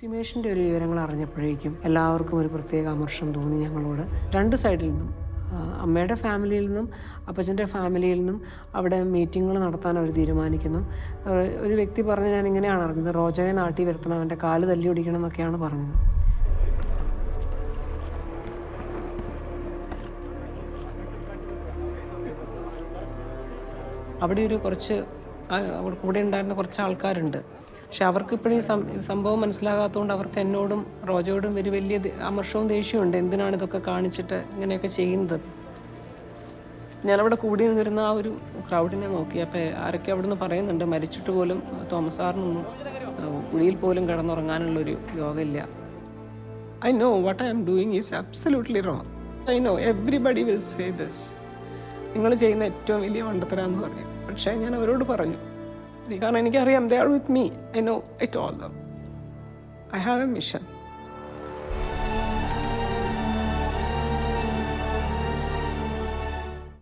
സിമേഷിന്റെ ഒരു വിവരങ്ങൾ അറിഞ്ഞപ്പോഴേക്കും എല്ലാവർക്കും ഒരു പ്രത്യേക അമർഷം തോന്നി ഞങ്ങളോട്. രണ്ട് സൈഡിൽ നിന്നും അമ്മയുടെ ഫാമിലിയിൽ നിന്നും അപ്പച്ചന്റെ ഫാമിലിയിൽ നിന്നും അവിടെ മീറ്റിങ്ങുകൾ നടത്താൻ അവർ തീരുമാനിക്കുന്നു. ഒരു വ്യക്തി പറഞ്ഞ് ഞാൻ ഇങ്ങനെയാണ് അറിഞ്ഞത് റോജയെ നാട്ടി വരുത്തണം അവന്റെ കാൽ തല്ലി ഒടിക്കണം എന്നൊക്കെയാണ് പറഞ്ഞത്. അവിടെ ഒരു കുറച്ച് അവിടെ കൂടെ ഉണ്ടായിരുന്ന കുറച്ച് ആൾക്കാരുണ്ട്. പക്ഷെ അവർക്ക് ഇപ്പോഴും ഈ സംഭവം മനസ്സിലാകാത്തതുകൊണ്ട് അവർക്ക് എന്നോടും റോജയോടും ഒരു വലിയ അമർഷവും ദേഷ്യമുണ്ട് എന്തിനാണ് ഇതൊക്കെ കാണിച്ചിട്ട് ഇങ്ങനെയൊക്കെ ചെയ്യുന്നത്? ഞാനവിടെ കൂടി നിന്നിരുന്ന ആ ഒരു ക്രൗഡിനെ നോക്കി. അപ്പോൾ ആരൊക്കെ അവിടെ നിന്ന് പറയുന്നുണ്ട്. മരിച്ചിട്ട് പോലും തോമസ് സാറിനൊന്നും കുഴിയിൽ പോലും കിടന്നുറങ്ങാനുള്ളൊരു യോഗമില്ല I know what I am doing is absolutely wrong. I know everybody will say this. നിങ്ങൾ ചെയ്യുന്ന ഏറ്റവും വലിയ മണ്ടത്തരാന്ന് പറയും. പക്ഷേ ഞാൻ അവരോട് പറഞ്ഞു കാരണം എനിക്കറിയാം they are with me I know it all damn I have a mission